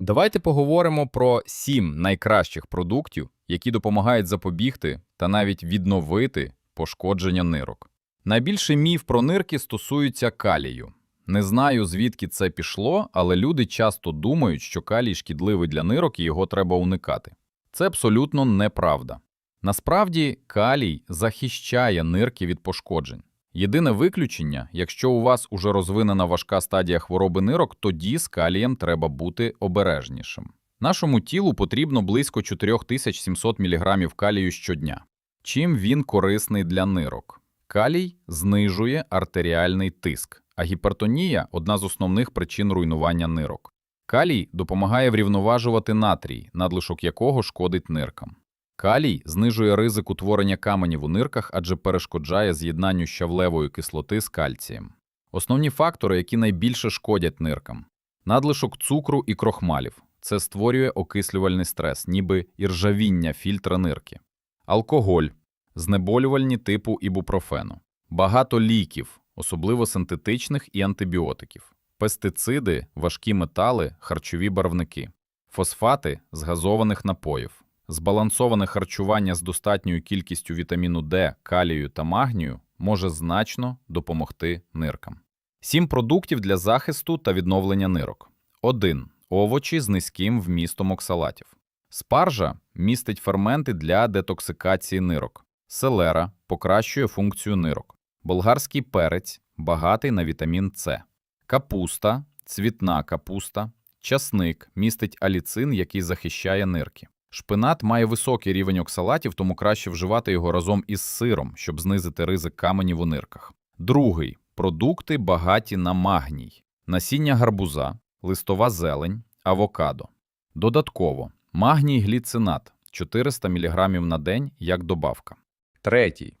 Давайте поговоримо про сім найкращих продуктів, які допомагають запобігти та навіть відновити пошкодження нирок. Найбільший міф про нирки стосується калію. Не знаю, звідки це пішло, але люди часто думають, що калій шкідливий для нирок і його треба уникати. Це абсолютно неправда. Насправді, калій захищає нирки від пошкоджень. Єдине виключення, якщо у вас уже розвинена важка стадія хвороби нирок, тоді з калієм треба бути обережнішим. Нашому тілу потрібно близько 4700 мг калію щодня. Чим він корисний для нирок? Калій знижує артеріальний тиск, а гіпертонія одна з основних причин руйнування нирок. Калій допомагає врівноважувати натрій, надлишок якого шкодить ниркам. Калій знижує ризик утворення каменів у нирках, адже перешкоджає з'єднанню щавлевої кислоти з кальцієм. Основні фактори, які найбільше шкодять ниркам. Надлишок цукру і крохмалів. Це створює окислювальний стрес, ніби іржавіння фільтра нирки. Алкоголь, знеболювальні типу ібупрофену. Багато ліків, особливо синтетичних і антибіотиків. Пестициди, важкі метали, харчові барвники. Фосфати з газованих напоїв. Збалансоване харчування з достатньою кількістю вітаміну Д, калію та магнію може значно допомогти ниркам. Сім продуктів для захисту та відновлення нирок. 1. Овочі з низьким вмістом оксалатів. Спаржа містить ферменти для детоксикації нирок. Селера покращує функцію нирок. Болгарський перець багатий на вітамін С. Капуста, цвітна капуста, часник містить аліцин, який захищає нирки. Шпинат має високий рівень оксалатів, тому краще вживати його разом із сиром, щоб знизити ризик каменів у нирках. Другий продукти багаті на магній, насіння гарбуза, листова зелень, авокадо. Додатково магній гліцинат 400 мг на день як добавка. Третій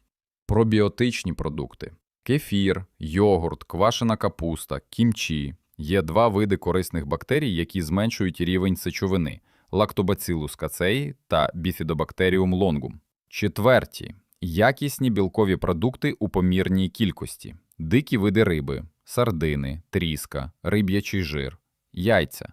пробіотичні продукти: кефір, йогурт, квашена капуста, кімчі. Є два види корисних бактерій, які зменшують рівень сечовини лактобацилус кацеї та біфідобактеріум лонгум. Четверті якісні білкові продукти у помірній кількості: дикі види риби, сардини, тріска, риб'ячий жир, яйця.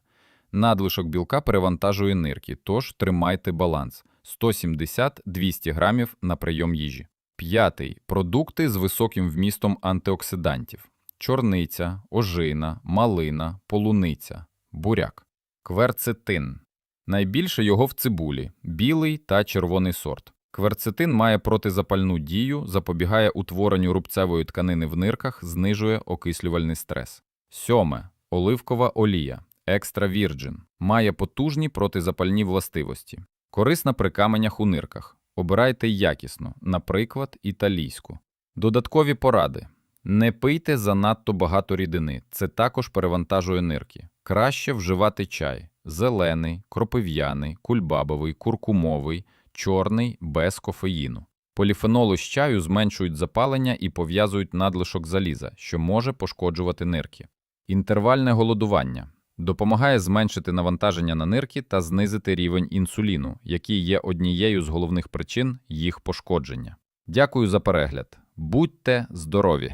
Надлишок білка перевантажує нирки, тож тримайте баланс 170-200 грамів на прийом їжі. П'ятий продукти з високим вмістом антиоксидантів: чорниця, ожина, малина, полуниця, буряк, кверцетин. Найбільше його в цибулі білий та червоний сорт. Кверцетин має протизапальну дію, запобігає утворенню рубцевої тканини в нирках, знижує окислювальний стрес. Сьоме оливкова олія екстра вірджин має потужні протизапальні властивості. Корисна при каменях у нирках. Обирайте якісно, наприклад, італійську. Додаткові поради. Не пийте занадто багато рідини, це також перевантажує нирки. Краще вживати чай зелений, кропив'яний, кульбабовий, куркумовий, чорний без кофеїну. Поліфеноли з чаю зменшують запалення і пов'язують надлишок заліза, що може пошкоджувати нирки. Інтервальне голодування допомагає зменшити навантаження на нирки та знизити рівень інсуліну, який є однією з головних причин їх пошкодження. Дякую за перегляд. Будьте здорові!